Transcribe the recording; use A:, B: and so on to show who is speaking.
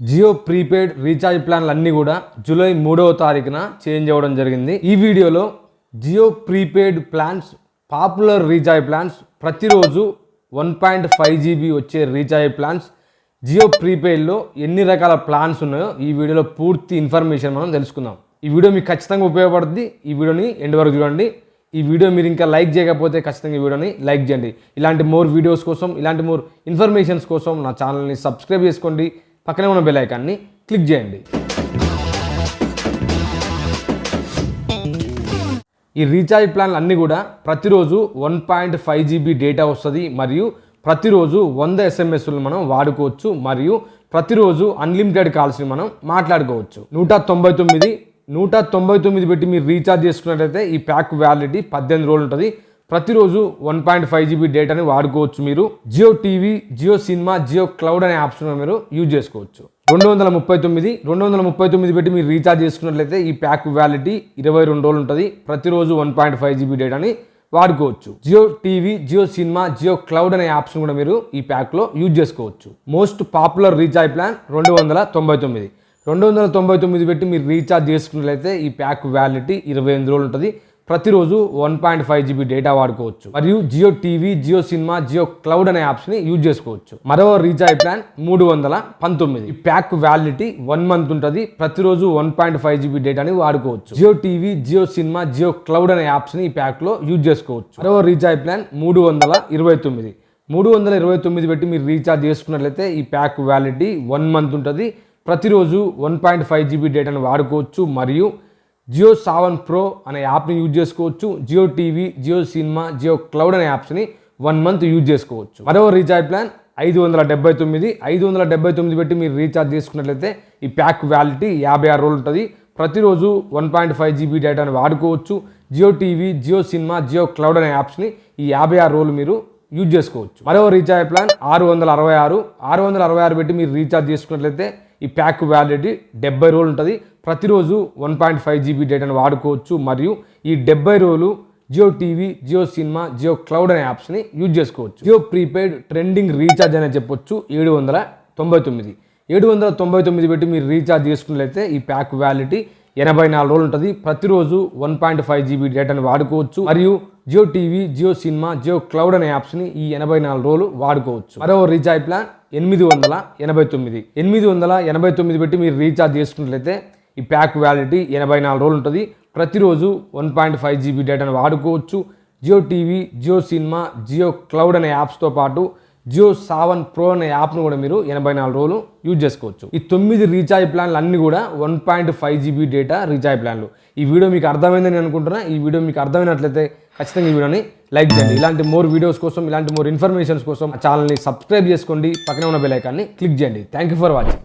A: Jio prepaid recharge ప్లాన్లు అన్నీ కూడా జూలై మూడవ తారీఖున చేంజ్ అవ్వడం జరిగింది. ఈ వీడియోలో Jio prepaid plans popular recharge plans ప్రతిరోజు వన్ పాయింట్ ఫైవ్ జీబీ వచ్చే రీఛార్జ్ ప్లాన్స్ జియో ప్రీపెయిడ్లో ఎన్ని రకాల ప్లాన్స్ ఉన్నాయో ఈ వీడియోలో పూర్తి ఇన్ఫర్మేషన్ మనం తెలుసుకుందాం. ఈ వీడియో మీకు ఖచ్చితంగా ఉపయోగపడుతుంది ఈ వీడియోని ఎండ్ వరకు చూడండి. ఈ వీడియో మీరు ఇంకా లైక్ చేయకపోతే ఖచ్చితంగా ఈ వీడియోని లైక్ చేయండి. ఇలాంటి మోర్ వీడియోస్ కోసం ఇలాంటి మోర్ ఇన్ఫర్మేషన్స్ కోసం నా ఛానల్ని సబ్స్క్రైబ్ చేసుకోండి. పక్కనే ఉన్న బెల్ ఐకాన్ని క్లిక్ చేయండి. ఈ రీఛార్జ్ ప్లాన్లు అన్నీ కూడా ప్రతిరోజు one point five GB data వస్తుంది మరియు ప్రతిరోజు వంద ఎస్ఎంఎస్లు మనం వాడుకోవచ్చు మరియు ప్రతిరోజు అన్లిమిటెడ్ కాల్స్ని మనం మాట్లాడుకోవచ్చు. నూట తొంభై తొమ్మిది నూట తొంభై తొమ్మిది పెట్టి మీరు రీఛార్జ్ చేసుకున్నట్లయితే ఈ ప్యాక్ వ్యాలిడిటీ పద్దెనిమిది రోజులు ఉంటుంది. ప్రతిరోజు వన్ పాయింట్ ఫైవ్ జీబీ డేటాని వాడుకోవచ్చు మీరు. Jio TV Jio cinema Jio cloud అనే ఆప్షన్ మీరు యూజ్ చేసుకోవచ్చు. రెండు వందల ముప్పై తొమ్మిది రెండు వందల ముప్పై తొమ్మిది పెట్టి మీరు రీఛార్జ్ చేసుకున్నట్లయితే ఈ ప్యాక్ వ్యాలిడిటీ ఇరవై రెండు రోజులు ఉంటుంది. ప్రతిరోజు వన్ పాయింట్ ఫైవ్ జీబీ డేటాని వాడుకోవచ్చు. Jio TV Jio cinema Jio cloud అనే ఆప్షన్ కూడా మీరు ఈ ప్యాక్లో యూజ్ చేసుకోవచ్చు. మోస్ట్ పాపులర్ రీఛార్జ్ ప్లాన్ రెండు వందల తొంభై తొమ్మిది. రెండు వందల తొంభై తొమ్మిది పెట్టి మీరు రీఛార్జ్ చేసుకున్నట్లయితే ఈ ప్యాక్ వ్యాలిటీ ఇరవై ఎనిమిది రోజులు ఉంటుంది. ప్రతిరోజు one point five GB data వాడుకోవచ్చు. మరియు Jio TV Jio cinema Jio cloud అనే యాప్స్ని యూజ్ చేసుకోవచ్చు. మరో రీఛార్జ్ ప్లాన్ మూడు వందల పంతొమ్మిది. ఈ ప్యాక్ వ్యాలిడిటీ వన్ మంత్ ఉంటుంది. ప్రతిరోజు వన్ పాయింట్ ఫైవ్ జీబీ డేటాని వాడుకోవచ్చు. Jio TV Jio cinema Jio cloud అనే యాప్స్ని ఈ ప్యాక్లో యూజ్ చేసుకోవచ్చు. మరో రీఛార్జ్ ప్లాన్ మూడు వందల ఇరవై తొమ్మిది. మూడు వందల ఇరవై తొమ్మిది పెట్టి మీరు రీఛార్జ్ చేసుకున్నట్లయితే ఈ ప్యాక్ వ్యాలిడిటీ వన్ మంత్ ఉంటుంది. ప్రతిరోజు వన్ పాయింట్ ఫైవ్ జీబీ డేటాను వాడుకోవచ్చు. మరియు జియో సావన్ ప్రో అనే యాప్ని యూజ్ చేసుకోవచ్చు. Jio TV Jio cinema Jio cloud అనే యాప్స్ని వన్ మంత్ యూజ్ చేసుకోవచ్చు. మరో రీఛార్జ్ ప్లాన్ ఐదు వందల డెబ్బై తొమ్మిది ఐదు వందల డెబ్బై తొమ్మిది పెట్టి మీరు రీఛార్జ్ చేసుకున్నట్లయితే ఈ ప్యాక్ వ్యాలిటీ యాభై ఆరు రోజులు ఉంటుంది. ప్రతిరోజు వన్ పాయింట్ ఫైవ్ జీబీ డేటాను వాడుకోవచ్చు. Jio TV Jio cinema Jio cloud అనే యాప్స్ని ఈ యాభై ఆరు రోజులు మీరు యూజ్ చేసుకోవచ్చు. మరో రీఛార్జ్ ప్లాన్ ఆరు వందల అరవై ఆరు ఆరు వందల అరవై ఆరు పెట్టి మీరు రీఛార్జ్ చేసుకున్నట్లయితే ఈ ప్యాక్ వ్యాలిడిటీ డెబ్బై రోజులు ఉంటుంది. ప్రతిరోజు వన్ పాయింట్ ఫైవ్ జీబీ డేటాను వాడుకోవచ్చు మరియు ఈ డెబ్బై రోజులు Jio TV Jio cinema Jio cloud అనే యాప్స్ని యూజ్ చేసుకోవచ్చు. జియో ప్రీపెయిడ్ ట్రెండింగ్ రీఛార్జ్ అనే చెప్పొచ్చు ఏడు వందల తొంభై తొమ్మిది. ఏడు వందల తొంభై తొమ్మిది పెట్టి మీరు రీఛార్జ్ చేసుకున్నట్లయితే ఈ ప్యాక్ వ్యాలిటీ ఎనభై నాలుగు రోజులు ఉంటుంది. ప్రతిరోజు వన్ పాయింట్ ఫైవ్ జీబీ డేటాను వాడుకోవచ్చు మరియు Jio TV Jio cinema Jio cloud అనే యాప్స్ని ఈ ఎనభై నాలుగు రోజులు వాడుకోవచ్చు. మరో రీఛార్జ్ ప్లాన్ ఎనిమిది వందల ఎనభై తొమ్మిది. ఎనిమిది వందల ఎనభై తొమ్మిది పెట్టి మీరు రీఛార్జ్ చేసుకున్నట్లయితే ఈ ప్యాక్ వ్యాలిడిటీ ఎనభై నాలుగు రోజులు ఉంటుంది. ప్రతిరోజు వన్ పాయింట్ ఫైవ్ జీబీ డేటాను వాడుకోవచ్చు. Jio TV Jio cinema Jio cloud అనే యాప్స్తో పాటు జియో సావన్ ప్రో అనే యాప్ను కూడా మీరు ఎనభై నాలుగు రోజులు యూజ్ చేసుకోవచ్చు. ఈ తొమ్మిది రీఛార్జ్ ప్లాన్లు అన్నీ కూడా one point five GB data recharge ప్లాన్లు. ఈ వీడియో మీకు అర్థమైందని అనుకుంటున్నా. ఈ వీడియో మీకు అర్థమైనట్లయితే ఖచ్చితంగా ఈ వీడియోని లైక్ చేయండి. ఇలాంటి మోర్ వీడియోస్ కోసం ఇలాంటి మోర్ ఇన్ఫర్మేషన్స్ కోసం ఛానల్ని సబ్స్క్రైబ్ చేసుకోండి. పక్కనే ఉన్న బెల్ ఐకాన్ని క్లిక్ చేయండి. Thank you for watching